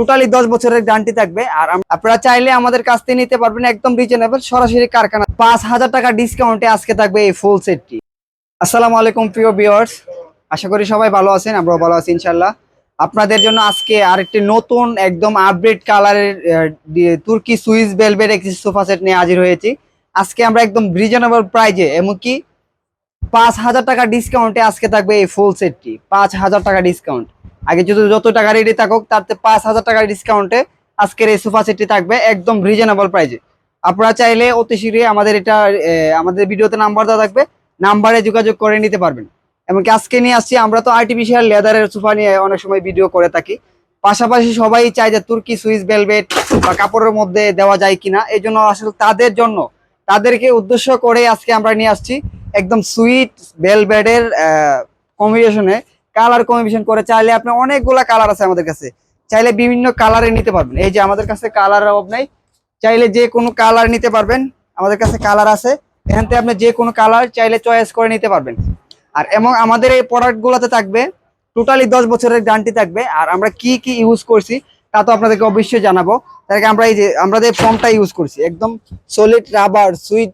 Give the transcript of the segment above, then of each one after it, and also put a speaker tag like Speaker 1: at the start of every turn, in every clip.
Speaker 1: Totally দশ বছরের guarantee থাকবে। আর আপনারা চাইলে আমাদের কাছ থেকে নিতে পারবেন একদম রিজনেবল সরাসরি কারখানা। পাঁচ হাজার টাকা ডিসকাউন্টে আজকে থাকবে এই ফুল সেটটি আসসালামু আলাইকুম, প্রিয় ভিউয়ার্স আশা করি সবাই ভালো আছেন, আমরাও ভালো আছি ইনশাল্লাহ আপনাদের জন্য আজকে আরেকটি নতুন একদম আপডেট কালারের তুর্কি সুইস বেলভেট একটি সোফা সেট নিয়ে হাজির হয়েছি। আজকে আমরা একদম রিজনেবল প্রাইজে এমনকি পাঁচ হাজার টাকা ডিসকাউন্টে আজকে থাকবে এই ফুল সেটটি পাঁচ হাজার টাকা ডিসকাউন্ট আগে যদি যত টাকা রেডি থাকুক, তাতে পাঁচ হাজার টাকার ডিসকাউন্টে আজকের এই সোফা সেটটি থাকবে একদম রিজনেবল প্রাইজে আপনারা চাইলে অতি শীঘ্রই আমাদের এটা আমাদের ভিডিওতে নাম্বার দেওয়া থাকবে নাম্বারে যোগাযোগ করে নিতে পারবেন। এমনকি আজকে নিয়ে আসছি, আমরা তো আর্টিফিশিয়াল লেদারের সোফা নিয়ে অনেক সময় ভিডিও করে থাকি। পাশাপাশি সবাই চায় যে তুর্কি, সুইস বেলভেট বা কাপড়ের মধ্যে দেওয়া যায় কিনা। এই জন্য আসলে তাদের জন্য, তাদেরকে উদ্দেশ্য করে আজকে আমরা নিয়ে আসছি একদম সুইট বেলভেটের কম্বিনেশনে কালার কম্বিনেশন করে চাইলে আপনি অনেকগুলা কালার আছে আমাদের কাছে। চাইলে বিভিন্ন কালারে নিতে পারবেন। এই যে আমাদের কাছে কালার অভাব নাই। চাইলে যে কোনো কালার নিতে পারবেন। আমাদের কাছে কালার আছে। এখান থেকে আপনি যে কোনো কালার চাইলে চয়েস করে নিতে পারবেন। আর এবং আমাদের এই প্রোডাক্টগুলোতে থাকবে টোটালি দশ বছরের গ্যারান্টি থাকবে। আর আমরা কি কি ইউজ করছি, তা তো আপনাদেরকে অবশ্যই জানাব। তার আগে আমরা এই যে, আমরা যে ফর্মটা ইউজ করছি, একদম সলিড রাবার সুইট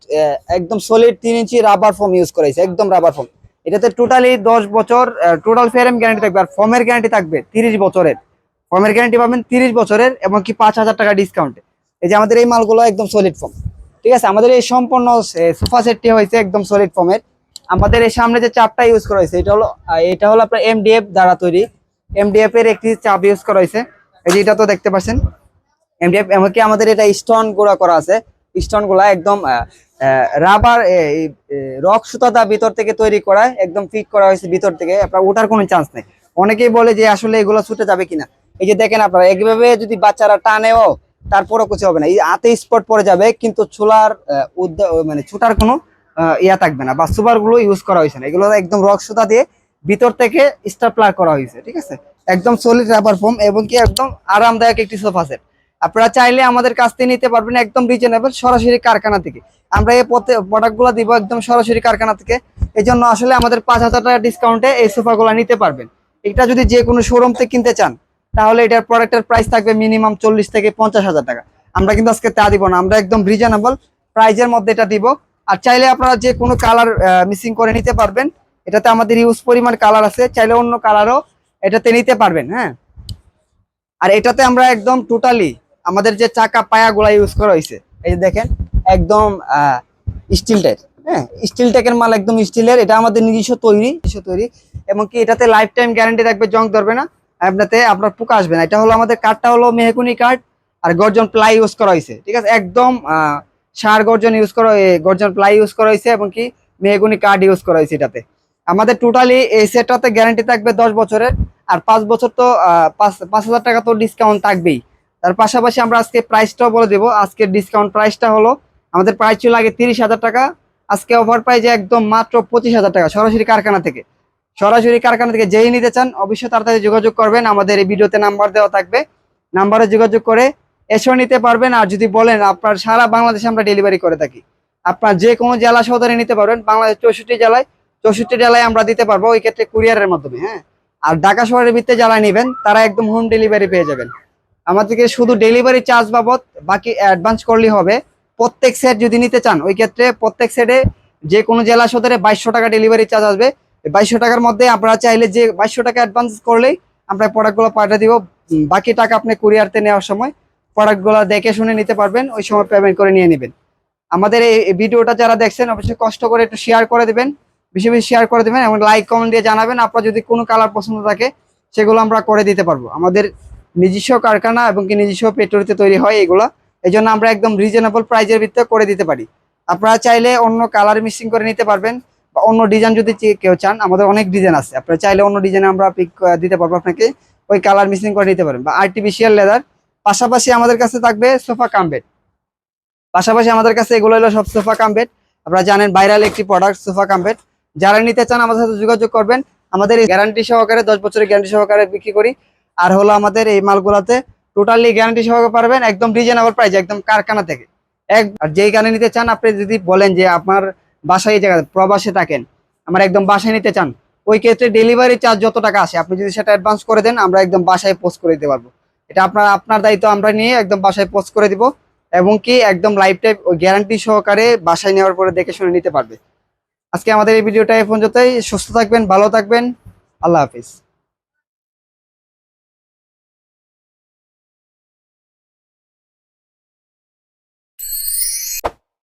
Speaker 1: একদম সলিড তিন ইঞ্চি রাবার ফর্ম ইউজ করেছি একদম রাবার ফর্ম এটাতে টোটালি দশ বছর টোটাল ফেয়ারেম গ্যারান্টি থাকবে আর ফর্মের গ্যারান্টি থাকবে তিরিশ বছরের। ফর্মের গ্যারান্টি পাবেন তিরিশ বছরের এবং কি পাঁচ হাজার টাকা ডিসকাউন্টে এই যে আমাদের এই মালগুলো একদম সলিড ফর্ম ঠিক আছে, আমাদের এই সম্পূর্ণ সোফা সেটটি হয়েছে একদম সলিড ফর্মের আমাদের এই সামনে যে চাপটা ইউজ করা হয়েছে, এটা হলো এটা হলো আপনার এমডিএফ দ্বারা তৈরি। এমডিএফ এর একটি চাপ ইউজ করা হয়েছে। এই যে এটা তো দেখতে পাচ্ছেন। এমডিএফ এমনকি আমাদের এটা স্টোন গুঁড়া করা আছে। স্টোনগুলা একদম রাবার রক সুতাদা ভিতর থেকে তৈরি করা একদম ফিট করা হয়েছে ভিতর থেকে, আপনার ওঠার কোনো চান্স নেই। অনেকেই বলে যে আসলে এগুলো ছুটে যাবে কিনা। এই যে দেখেন আপনারা এইভাবে যদি বাচ্চারা টানেও, তারপরও কিছু হবে না। এই হাতে স্পট পড়ে যাবে, কিন্তু ছোলার মানে ছুটার কোনো ইয়া থাকবে না, বা সুপারগুলো ইউজ করা হয়েছে না। এগুলো একদম রক সুতা দিয়ে ভিতর থেকে স্টাপলার করা হয়েছে, ঠিক আছে? একদম সলিড রাবার ফোম এবং কি একদম আরামদায়ক একটি সোফা সেট আপনারা চাইলে আমাদের কাছ থেকে নিতে পারবেন একদম রিজনেবল সরাসরি কারখানা থেকে। আমরা এই প্রোডাক্টগুলো দিব একদম সরাসরি কারখানা থেকে। এই জন্য আসলে আমাদের পাঁচ হাজার টাকা ডিসকাউন্টে এই সোফাগুলো নিতে পারবেন। এটা যদি যে কোনো শোরুম থেকে কিনতে চান, তাহলে এটার প্রোডাক্টের প্রাইস থাকবে মিনিমাম চল্লিশ থেকে পঞ্চাশ হাজার টাকা। আমরা কিন্তু আজকে তা দিব না, আমরা একদম রিজনেবল প্রাইজের মধ্যে এটা দিব। আর চাইলে আপনারা যে কোনো কালার মিসিং করে নিতে পারবেন। এটাতে আমাদের ইউজ পরিমাণ কালার আছে, চাইলে অন্য কালারও এটাতে নিতে পারবেন হ্যাঁ। আর এটাতে আমরা একদম টোটালি আমাদের যে চাকা পায়াগুলা ইউজ করা হয়েছে এই যে দেখেন, একদম স্টিল টাইপ হ্যাঁ স্টিল টেকের মাল একদম স্টিলের এটা আমাদের নিজস্ব তৈরি নিজস্ব তৈরি, এবং কি এটাতে লাইফ টাইম গ্যারান্টি থাকবে জং ধরবে না, আপনাতে আপনার পোকা আসবে না। এটা হলো আমাদের কাঠটা হলো মেহকুনি কাঠ আর গর্জন প্লাই ইউজ করা হয়েছে ঠিক আছে? একদম সার গর্জন ইউজ করা গর্জন প্লাই ইউজ করা হয়েছে এবং কি মেহগুনি কাঠ ইউজ করা হয়েছে এটাতে। আমাদের টোটালি এই সেটটাতে গ্যারান্টি থাকবে দশ বছরের, আর পাঁচ বছর তো পাঁচ পাঁচ হাজার টাকা তো ডিসকাউন্ট থাকবেই। তার পাশাপাশি আমরা আজকে প্রাইসটাও বলে দেবো। আজকের ডিসকাউন্ট প্রাইসটা হলো আমাদের প্রাইস ছিল আগে তিরিশ হাজার টাকা, আজকে অফার প্রাইজে একদম মাত্র পঁচিশ হাজার টাকা সরাসরি কারখানা থেকে। সরাসরি কারখানা থেকে যেই নিতে চান, অবশ্যই তাড়াতাড়ি যোগাযোগ করবেন। আমাদের এই ভিডিওতে নাম্বার দেওয়া থাকবে। নাম্বারে যোগাযোগ করে এসেও নিতে পারবেন। আর যদি বলেন আপনার সারা বাংলাদেশে আমরা ডেলিভারি করে থাকি, আপনার যে কোনো জেলা সদরে নিতে পারবেন। বাংলাদেশ চৌষট্টি জেলায় চৌষট্টি জেলায় আমরা দিতে পারব। ওই ক্ষেত্রে কুরিয়ারের মাধ্যমে হ্যাঁ? আর ঢাকা শহরের ভিত্তিতে যারা নেবেন, তারা একদম হোম ডেলিভারি পেয়ে যাবেন। আমাদেরকে শুধু ডেলিভারি চার্জ বাবদ, বাকি অ্যাডভান্স করলেই হবে। প্রত্যেক সেট যদি নিতে চান, ওই ক্ষেত্রে প্রত্যেক সেটে যে কোনো জেলা সদরে বাইশশো টাকা ডেলিভারি চার্জ আসবে। বাইশশো টাকার মধ্যে আপনারা চাইলে যে বাইশশো টাকা অ্যাডভান্স করলেই আমরা প্রোডাক্টগুলো পাঠিয়ে দিব। বাকি টাকা আপনি কুরিয়ারতে নেওয়ার সময় প্রোডাক্টগুলো দেখে শুনে নিতে পারবেন, ওই সময় পেমেন্ট করে নিয়ে নেবেন। আমাদের এই ভিডিওটা যারা দেখছেন, অবশ্যই কষ্ট করে একটু শেয়ার করে দেবেন, বেশি বেশি শেয়ার করে দেবেন এবং লাইক কমেন্ট দিয়ে জানাবেন। আপনার যদি কোনো কালার পছন্দ থাকে, সেগুলো আমরা করে দিতে পারব। আমাদের নিজস্ব কারখানা এবং কি নিজস্ব পেট্রোলিতে তৈরি হয় এগুলো এই জন্য আমরা একদম রিজনেবল প্রাইজের ভিত্তিতে করে দিতে পারি। আপনারা চাইলে অন্য কালার মিক্সিং করে নিতে পারবেন, বা অন্য ডিজাইন যদি কেউ চান, আমাদের অনেক ডিজাইন আছে। আপনারা চাইলে অন্য ডিজাইন আমরা পিক দিতে পারব আপনাকে, ওই কালার মিক্সিং করে নিতে পারেন বা আর্টিফিশিয়াল লেদার পাশাপাশি আমাদের কাছে থাকবে সোফা কামবেড পাশাপাশি আমাদের কাছে এগুলো হলো সব সোফা কামবেড আপনারা জানেন ভাইরাল একটি প্রোডাক্ট সোফা কামবেড যারা নিতে চান, আমাদের সাথে যোগাযোগ করবেন। আমাদের গ্যারান্টি সহকারে, দশ বছরের গ্যারান্টি সহকারে বিক্রি করি। আর হলো আমাদের এই মালগুলোতে টোটালি গ্যারান্টি সহকারে পারবেন, একদম রিজনেবল প্রাইস একদম কারখানা থেকে। এক আর যেই গানে নিতে চান, আপনি যদি বলেন যে আপনার বাসায় এই জায়গায় প্রবাসে থাকেন, আমার একদম বাসায় নিতে চান, ওই ক্ষেত্রে ডেলিভারি চার্জ যত টাকা আসে আপনি যদি সেটা অ্যাডভান্স করে দেন, আমরা একদম বাসায় পোস্ট করে দিতে পারব। এটা আপনার আপনার দায়িত্ব, আমরা নিয়ে একদম বাসায় পোস্ট করে দিব, এবং কি একদম লাইফ টাইম গ্যারান্টি সহকারে বাসায় নেওয়ার পরে দেখে শুনে নিতে পারবে। আজকে আমাদের এই ভিডিওটা এই পর্যন্তই, সুস্থ থাকবেন, ভালো থাকবেন, আল্লাহ হাফিজ।